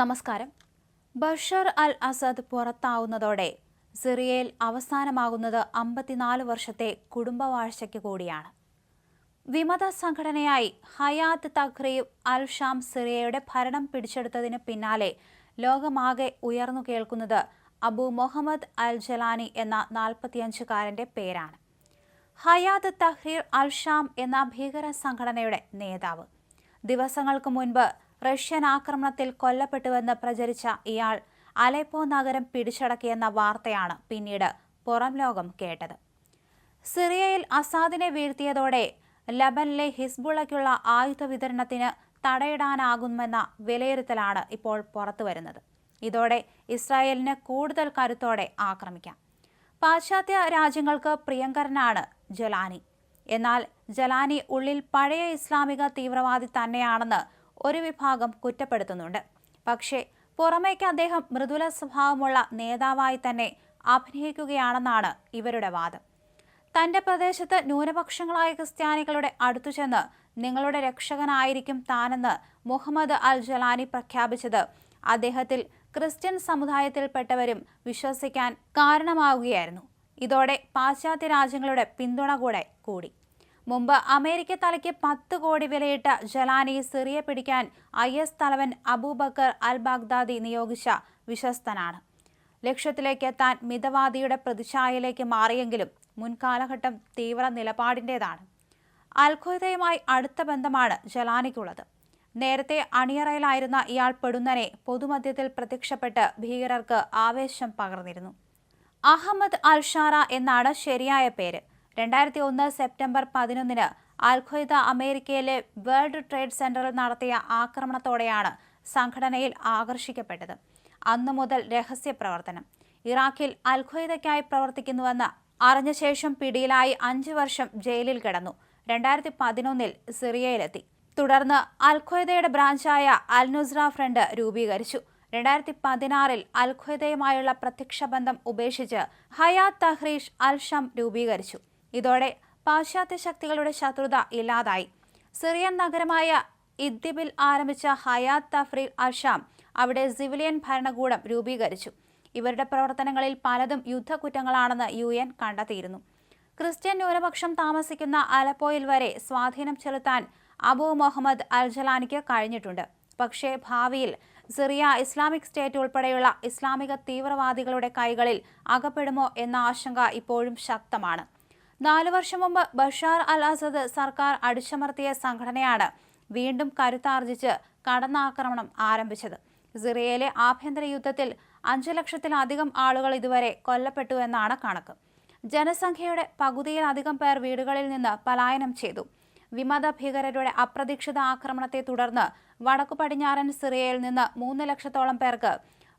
നമസ്കാരം. ബഷർ അൽ അസദ് പുറത്താവുന്നതോടെ സിറിയയിൽ അവസാനമാകുന്നത് അമ്പത്തിനാല് വർഷത്തെ കുടുംബവാഴ്ചയ്ക്ക് കൂടിയാണ്. വിമത സംഘടനയായി ഹയാത്ത് തഖ്രീബ് അൽ ഷാം സിറിയയുടെ ഭരണം പിടിച്ചെടുത്തതിന് പിന്നാലെ ലോകമാകെ ഉയർന്നു കേൾക്കുന്നത് അബു മുഹമ്മദ് അൽ ജലാനി എന്ന നാൽപ്പത്തിയഞ്ചുകാരന്റെ പേരാണ്. ഹയാത്ത് തഹ്രീർ അൽ ഷാം എന്ന ഭീകര സംഘടനയുടെ നേതാവ്. ദിവസങ്ങൾക്ക് മുൻപ് റഷ്യൻ ആക്രമണത്തിൽ കൊല്ലപ്പെട്ടുവെന്ന് പ്രചരിച്ച ഇയാൾ അലേപ്പോ നഗരം പിടിച്ചടക്കിയെന്ന വാർത്തയാണ് പിന്നീട് പുറം ലോകം കേട്ടത്. സിറിയയിൽ അസാദിനെ വീഴ്ത്തിയതോടെ ലബനിലെ ഹിസ്ബുള്ളയ്ക്കുള്ള ആയുധ വിതരണത്തിന് തടയിടാനാകുമെന്ന വിലയിരുത്തലാണ് ഇപ്പോൾ പുറത്തുവരുന്നത് ഇതോടെ ഇസ്രായേലിന് കൂടുതൽ കരുത്തോടെ ആക്രമിക്കാം. പാശ്ചാത്യ രാജ്യങ്ങൾക്ക് പ്രിയങ്കരനാണ് ജലാനി. എന്നാൽ ജലാനി ഉള്ളിൽ പഴയ ഇസ്ലാമിക തീവ്രവാദി തന്നെയാണെന്ന് ഒരു വിഭാഗം കുറ്റപ്പെടുത്തുന്നുണ്ട്. പക്ഷേ പുറമേക്ക് അദ്ദേഹം മൃദുല സ്വഭാവമുള്ള നേതാവായി തന്നെ അഭിനയിക്കുകയാണെന്നാണ് ഇവരുടെ വാദം. തന്റെ പ്രദേശത്ത് ന്യൂനപക്ഷങ്ങളായ ക്രിസ്ത്യാനികളുടെ അടുത്തു ചെന്ന് നിങ്ങളുടെ രക്ഷകനായിരിക്കും താനെന്ന് മുഹമ്മദ് അൽ ജലാനി പ്രഖ്യാപിച്ചത് അദ്ദേഹത്തിൽ ക്രിസ്ത്യൻ സമുദായത്തിൽപ്പെട്ടവരും വിശ്വസിക്കാൻ കാരണമാവുകയായിരുന്നു. ഇതോടെ പാശ്ചാത്യ രാജ്യങ്ങളുടെ പിന്തുണ കൂടെ കൂടി. മുമ്പ് അമേരിക്ക തലയ്ക്ക് പത്ത് കോടി വിലയിട്ട ജലാനി സിറിയ പിടിക്കാൻ ഐ എസ് തലവൻ അബൂബക്കർ അൽ ബാഗ്ദാദി നിയോഗിച്ച വിശ്വസ്തനാണ്. ലക്ഷ്യത്തിലേക്ക് എത്താൻ മിതവാദിയുടെ പ്രതിഛായയിലേക്ക് മാറിയെങ്കിലും മുൻകാലഘട്ടം തീവ്ര നിലപാടിന്റെതാണ് അൽഖ്വയ്ദയുമായി അടുത്ത ബന്ധമാണ് ജലാനിക്കുള്ളത്. നേരത്തെ അണിയറയിലായിരുന്ന ഇയാൾ പെടുന്നനെ പൊതുമധ്യത്തിൽ പ്രത്യക്ഷപ്പെട്ട് ഭീകരർക്ക് ആവേശം പകർന്നിരുന്നു. അഹമ്മദ് അൽഷാറ എന്നാണ് ശരിയായ പേര്. രണ്ടായിരത്തി ഒന്ന് സെപ്റ്റംബർ പതിനൊന്നിന് അൽഖ്വയ്ദ അമേരിക്കയിലെ വേൾഡ് ട്രേഡ് സെന്ററിൽ നടത്തിയ ആക്രമണത്തോടെയാണ് സംഘടനയിൽ ആകർഷിക്കപ്പെട്ടത്. അന്നു മുതൽ രഹസ്യ പ്രവർത്തനം. ഇറാഖിൽ അൽഖ്വയ്ദയ്ക്കായി പ്രവർത്തിക്കുന്നുവെന്ന് അറിഞ്ഞ ശേഷം പിടിയിലായി അഞ്ചു വർഷം ജയിലിൽ കിടന്നു. രണ്ടായിരത്തി പതിനൊന്നിൽ സിറിയയിലെത്തി. തുടർന്ന് അൽഖ്വയ്ദയുടെ ബ്രാഞ്ചായ അൽ നുസ്ര ഫ്രണ്ട് രൂപീകരിച്ചു. രണ്ടായിരത്തി പതിനാറിൽ അൽഖ്വയ്ദയുമായുള്ള പ്രത്യക്ഷ ബന്ധം ഉപേക്ഷിച്ച് ഹയാത്ത് തഹ്രീഷ് അൽ ഷം രൂപീകരിച്ചു. ഇതോടെ പാശ്ചാത്യ ശക്തികളുടെ ശത്രുത ഇല്ലാതായി. സിറിയൻ നഗരമായ ഇദ്ദിബിൽ ആരംഭിച്ച ഹയാത്ത് തഫ്രീർ അഷാം അവിടെ സിവിലിയൻ ഭരണകൂടം രൂപീകരിച്ചു. ഇവരുടെ പ്രവർത്തനങ്ങളിൽ പലതും യുദ്ധക്കുറ്റങ്ങളാണെന്ന് യു എൻ കണ്ടെത്തിയിരുന്നു. ക്രിസ്ത്യൻ ന്യൂനപക്ഷം താമസിക്കുന്ന അലപ്പോയിൽ വരെ സ്വാധീനം ചെലുത്താൻ അബു മുഹമ്മദ് അൽജലാനിക്ക് കഴിഞ്ഞിട്ടുണ്ട്. പക്ഷേ ഭാവിയിൽ സിറിയ ഇസ്ലാമിക് സ്റ്റേറ്റ് ഉൾപ്പെടെയുള്ള ഇസ്ലാമിക തീവ്രവാദികളുടെ കൈകളിൽ അകപ്പെടുമോ എന്ന ആശങ്ക ഇപ്പോഴും ശക്തമാണ്. നാലു വർഷം മുമ്പ് ബഷാർ അൽ അസദ് സർക്കാർ അടിച്ചമർത്തിയ സംഘടനയാണ് വീണ്ടും കരുത്താർജിച്ച് കടന്നാക്രമണം ആരംഭിച്ചത്. സിറിയയിലെ ആഭ്യന്തര യുദ്ധത്തിൽ അഞ്ചു ലക്ഷത്തിലധികം ആളുകൾ ഇതുവരെ കൊല്ലപ്പെട്ടു എന്നാണ് കണക്ക്. ജനസംഖ്യയുടെ പകുതിയിലധികം പേർ വീടുകളിൽ നിന്ന് പലായനം ചെയ്തു. വിമത ഭീകരരുടെ അപ്രതീക്ഷിത ആക്രമണത്തെ തുടർന്ന് വടക്കു പടിഞ്ഞാറൻ സിറിയയിൽ നിന്ന് മൂന്ന് ലക്ഷത്തോളം പേർക്ക്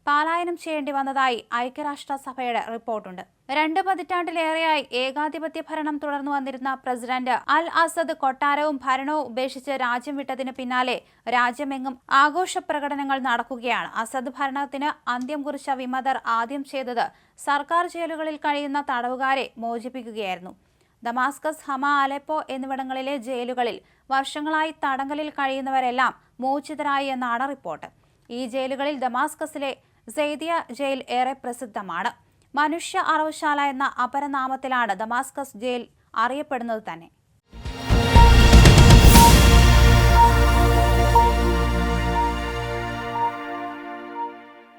പലായനം ചെയ്യേണ്ടി വന്നതായി ഐക്യരാഷ്ട്രസഭയുടെ റിപ്പോർട്ടുണ്ട്. രണ്ട് പതിറ്റാണ്ടിലേറെയായി ഏകാധിപത്യ ഭരണം തുടർന്നു വന്നിരുന്ന പ്രസിഡന്റ് അൽ അസദ് കൊട്ടാരവും ഭരണവും ഉപേക്ഷിച്ച് രാജ്യം വിട്ടതിന് പിന്നാലെ രാജ്യമെങ്ങും ആഘോഷ പ്രകടനങ്ങൾ നടക്കുകയാണ്. അസദ് ഭരണത്തിന് അന്ത്യം കുറിച്ച വിമതർ ആദ്യം ചെയ്തത് സർക്കാർ ജയിലുകളിൽ കഴിയുന്ന തടവുകാരെ മോചിപ്പിക്കുകയായിരുന്നു. ദമാസ്കസ് ഹമ അലെപ്പോ എന്നിവിടങ്ങളിലെ ജയിലുകളിൽ വർഷങ്ങളായി തടങ്കലിൽ കഴിയുന്നവരെല്ലാം മോചിതരായി എന്നാണ് റിപ്പോർട്ട്. ഈ ജയിലുകളിൽ ദമാസ്കസിലെ സെയ്ദിയ ജയിൽ ഏറെ പ്രസിദ്ധമാണ്. മനുഷ്യ അറവുശാല എന്ന അപരനാമത്തിലാണ് ദമാസ്കസ് ജയിൽ അറിയപ്പെടുന്നത് തന്നെ.